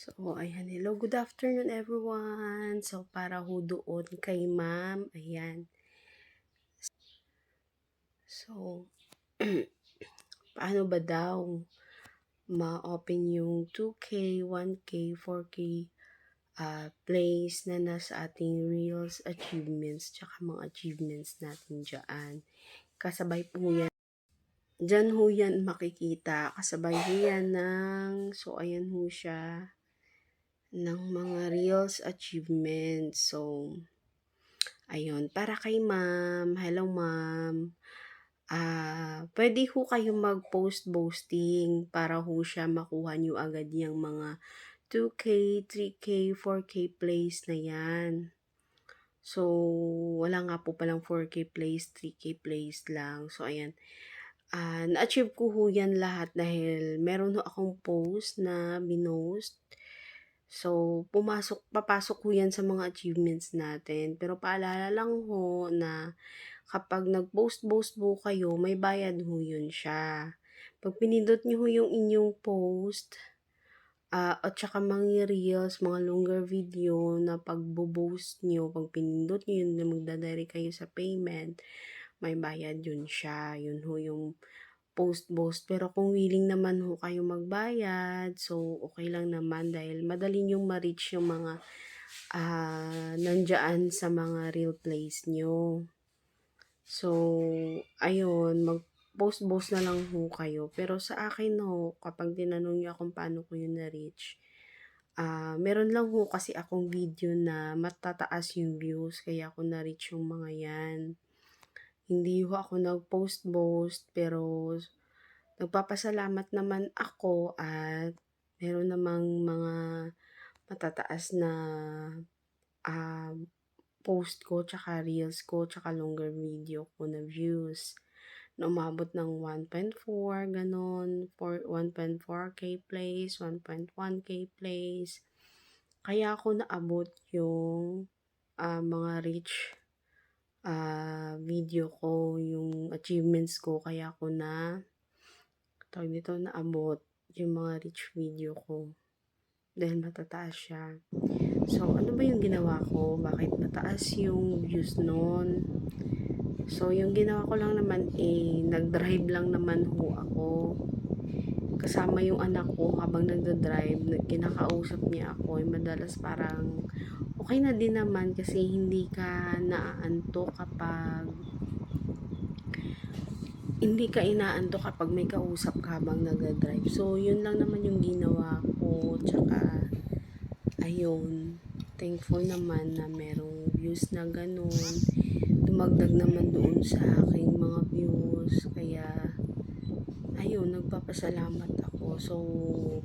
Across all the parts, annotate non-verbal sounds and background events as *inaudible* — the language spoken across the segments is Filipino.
So, ayan. Hello, good afternoon everyone. So, para ho doon kay ma'am, ayan. So, *clears throat* paano ba daw ma-open yung 2K, 1K, 4K ah, plays na nasa ating Reels achievements tsaka mga achievements natin dyan. Kasabay po yan. Diyan ho yan makikita. Kasabay ho yan ng, so ayan ho siya, ng mga Reels achievements. So, ayun. Para kay ma'am, hello ma'am. Ah, pwede ho kayo mag-post boasting para ho siya makuha niyo agad yung mga 2K, 3K, 4K plays na yan. So, wala nga po palang 4K plays, 3K plays lang. So, ayan. Ah, na-achieve ko ho yan lahat dahil meron ho akong post na binost. So, pumasok, papasok ho yan sa mga achievements natin. Pero paalala lang ho na kapag nag-post-post po kayo, may bayad ho yun siya. Pag pinindot niyo ho yung inyong post, ah, at saka mga reels, mga longer video na pagbo-post niyo, pag pinindot niyo yun na magdadari kayo sa payment, may bayad yun siya. Yun ho yung post-post. Pero kung willing naman ho kayo magbayad, so okay lang naman dahil madali yung ma-reach yung mga ah, nandyan sa mga real plays nyo. So, ayun, mag-post-post na lang ho kayo. Pero sa akin ho, kapag tinanong niyo kung paano ko yun na-reach, ah, meron lang ho kasi akong video na matataas yung views, kaya ako na-reach yung mga yan. Hindi ho ako nag-post-post, pero nagpapasalamat naman ako at meron namang mga matataas na ah, post ko, tsaka reels ko, tsaka longer video ko na views na umabot ng 1.4, ganon, for 1.4k plays, 1.1k plays. Kaya ako naabot yung ah, mga reach ah, video ko, yung achievements ko, kaya ako na tawag dito, naabot yung mga reach video ko dahil matataas siya. So, ano ba yung ginawa ko? Bakit mataas yung views nun? So, yung ginawa ko lang naman eh, nag-drive lang naman ho ako. Kasama yung anak ko habang nagda-drive, nag- kinakausap niya ako. Eh, madalas parang okay na din naman kasi hindi ka naaanto kapag hindi ka inaanto kapag may kausap ka habang nagda-drive. So, yun lang naman yung ginawa ko. Tsaka, ayun, thankful naman na merong views na ganun. Dumagdag naman doon sa aking mga views. Kaya, ayun, nagpapasalamat ako. So,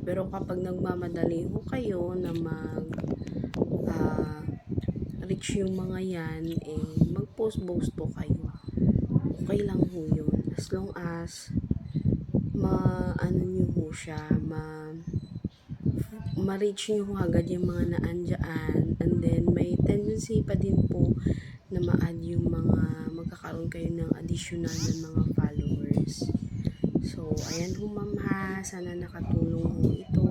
pero kapag nagmamadali ho kayo na mag ah, reach yung mga yan, eh, mag-post-post po kayo. Okay lang ho yun. As long as ma ano nyo ho siya, ma ma-reach nyo agad yung mga naandyan and then may tendency pa din po na ma-add yung mga magkakaroon kayo ng additional na mga followers. So, ayan ho ma'am ha. Sana nakatulong ito.